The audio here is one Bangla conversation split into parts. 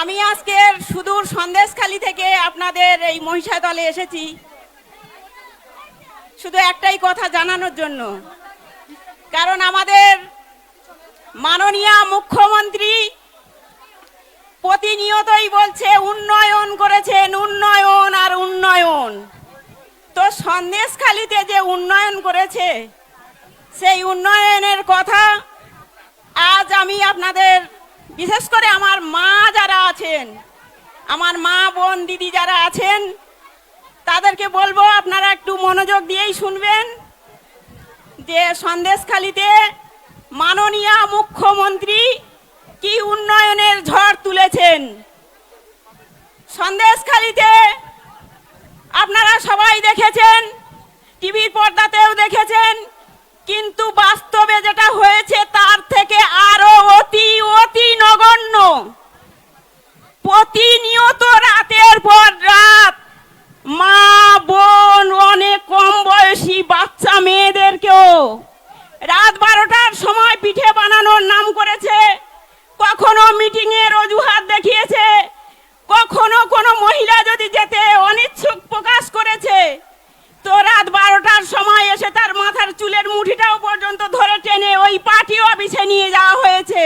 আমি আজকের সুদূর সন্দেশখালি থেকে আপনাদের এই মহিষা দলে এসেছি। শুধু একটাই কথা জানানোর জন্য। কারণ আমাদের মাননীয় মুখ্যমন্ত্রী প্রতিনিয়তই বলছে, উন্নয়ন করেছেন, উন্নয়ন আর উন্নয়ন। তো সন্দেশখালিতে যে উন্নয়ন করেছে, সেই উন্নয়নের কথা আজ আমি আপনাদের বিশেষ করে আমার মা যারা আছেন, আমার মা, বোন, দিদি যারা আছেন, তাদেরকে বলব আপনারা একটু মনোযোগ দিয়েই শুনবেন যে সন্দেশখালিতে মাননীয় মুখ্যমন্ত্রী কি উন্নয়নের ঝড় তুলেছেন। সন্দেশখালিতে আপনারা সবাই দেখেছেন, টিভির পর্দাতেও দেখেছেন, কিন্তু বাস্তবে যেটা হয়েছে তার থেকে আরও অতি অতি নগণ্য প্রতিনিয়ত রাতের পর রাত মা বোন অনেক কম বয়সী বাচ্চা মেয়েদেরকেও রাত বারোটার সময় পিঠে বানানোর নাম করেছে কখনো মিটিং এর অজুহাত দেখিয়েছে। কখনো কোনো মহিলা যদি যেতে অনিচ্ছুক প্রকাশ করেছে, তো রাত বারোটার সময় এসে তার মাথার চুলের মুঠিটাও পর্যন্ত ধরে টেনে ওই পার্টি অফিসে নিয়ে যাওয়া হয়েছে।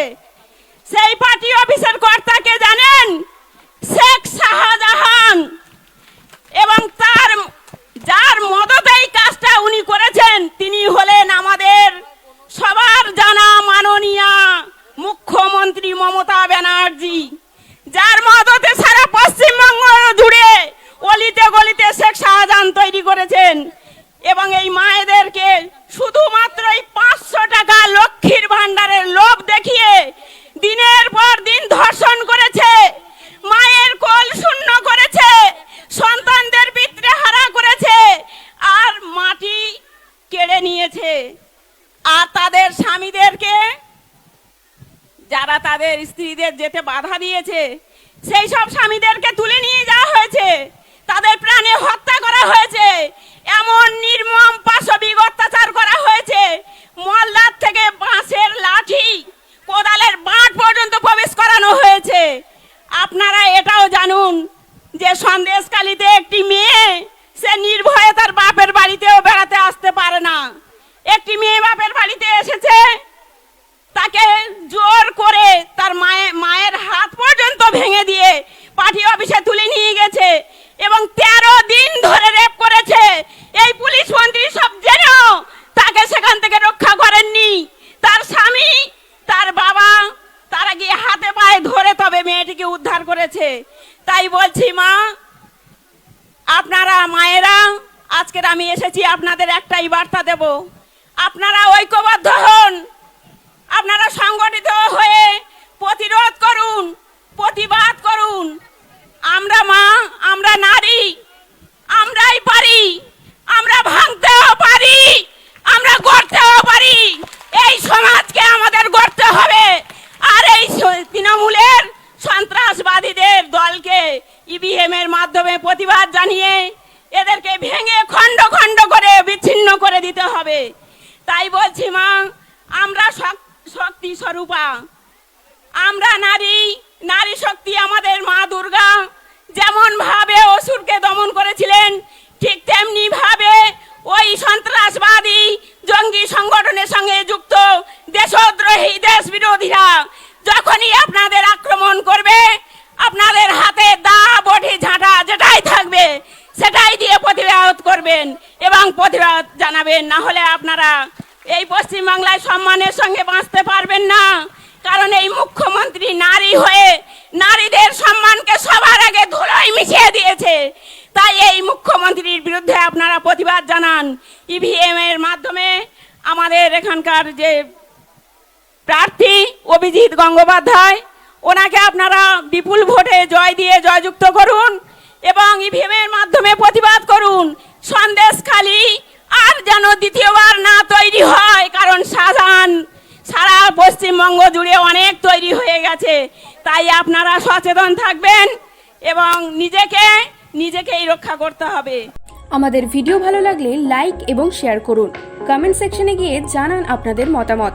সেই পার্টি অফিসের কর্তাকে জানেন শেখ শাহজাহান এবং তার যার মদতে এই কাজটা উনি করেছেন তিনি হলেন আমাদের সবার জানা মাননীয়া মুখ্যমন্ত্রী মমতা ব্যানার্জি যার মদতে সারা পশ্চিমবঙ্গ জুড়ে অলিতে গলিতে শেখ শাহজাহান তৈরি করেছেন এবং এই মায়েদেরকে শুধুমাত্র এই পাঁচশো টাকা লক্ষ্মীর ভান্ডারের লোভ দেখিয়ে দিনের পর দিন ধর্ষণ করেছে মায়ের কোল শূন্য করেছে সন্তানদের পিত্রে হারা করেছে আর মাটি কেড়ে নিয়েছে আর তাদের স্বামীদেরকে যারা তাদের স্ত্রীদের যেতে বাধা দিয়েছে, সেই সব স্বামীদেরকে তুলে নিয়ে যাওয়া হয়েছে। তাদের প্রাণে হত্যা করা হয়েছে। এমন নির্মম পাশবিক অত্যাচার করা হয়েছে। মল্লার থেকে বাঁশের লাঠি কোদালের বাঁট পর্যন্ত প্রবেশ করানো হয়েছে। আপনারা এটাও জানুন যে সন্দেশকালীতে একটি মেয়ে, সে নির্ভয়ে তার বাপের বাড়িতেও বেড়াতে আসতে পারে না। একটি মেয়ে বাপের বাড়িতে এসেছে তাকে জোর করে তার মায়ের মায়ের হাত পর্যন্ত ভেঙে দিয়ে পার্টি অফিসে তুলে নিয়ে গেছে এবং তেরো দিন ধরে রেপ করেছে এই পুলিশ মন্ত্রী সব জেনেও তাকে সেখান থেকে রক্ষা করেননি তার স্বামী তার বাবা তারা গিয়ে হাতে পায়ে ধরে তবে মেয়েটিকে উদ্ধার করেছে। তাই বলছি, মা, আপনারা মায়েরা, আজকের আমি এসেছি, আপনাদের একটাই বার্তা দেব। আপনারা ঐক্যবদ্ধ হন আপনারা সংগঠিত হয়ে প্রতিরোধ করুন প্রতিবাদ করুন আমরা মা আমরা নারী আমরাই পারি আমরা ভাঙতেও পারি আমরা গড়তেও পারি এই সমাজকে আমাদের গড়তে হবে আর এই স- তৃণমূলের সন্ত্রাসবাদীদের দলকে ইভিএম এর মাধ্যমে প্রতিবাদ জানিয়ে এদেরকে ভেঙে খণ্ড খণ্ড করে বিচ্ছিন্ন করে দিতে হবে। তাই বলছি মা, আমরা শক- শক্তি স্বরূপা। আমরা নারী নারী শক্তি আমাদের মা দুর্গা। যেমন ভাবে অসুরকে দমন করেছিলেন, ঠিক তেমনি ভাবে ওই সন্ত্রাসবাদী জঙ্গি সংগঠনের সঙ্গে যুক্ত দেশদ্রোহী দেশ বিরোধীরা যখনই আপনাদের আক্রমণ করবে আপনাদের হাতে দা, বটি, ঝাঁটা যেটাই থাকবে, সেটাই দিয়ে প্রতিবাদ করবেন এবং প্রতিবাদ জানাবেন। না হলে আপনারা এই পশ্চিমবাংলায় সম্মানের সঙ্গে বাঁচতে পারবেন না। কারণ এই মুখ্যমন্ত্রী নারী হয়ে নারীদের সম্মানকে সবার আগে ধুলোয় মিশিয়ে দিয়েছে। তাই এই মুখ্যমন্ত্রীর বিরুদ্ধে আপনারা প্রতিবাদ জানান। ইভিএম এর মাধ্যমে আমাদের এখানকার যে প্রার্থী অভিজিৎ গঙ্গোপাধ্যায় ওনাকে আপনারা বিপুল ভোটে জয় দিয়ে জয়যুক্ত করুন এবং ইভিএম এর মাধ্যমে প্রতিবাদ করুন। সন্দেশ খালি, আর যেন দ্বিতীয়বার না তৈরি হয়, কারণ শাহজাহান সারা পশ্চিমবঙ্গ জুড়ে অনেক তৈরি হয়ে গেছে। তাই আপনারা সচেতন থাকবেন এবং নিজেকে, নিজেকেই রক্ষা করতে হবে। আমাদের ভিডিও ভালো লাগলে লাইক এবং শেয়ার করুন। কমেন্ট সেকশনে গিয়ে জানান আপনাদের মতামত।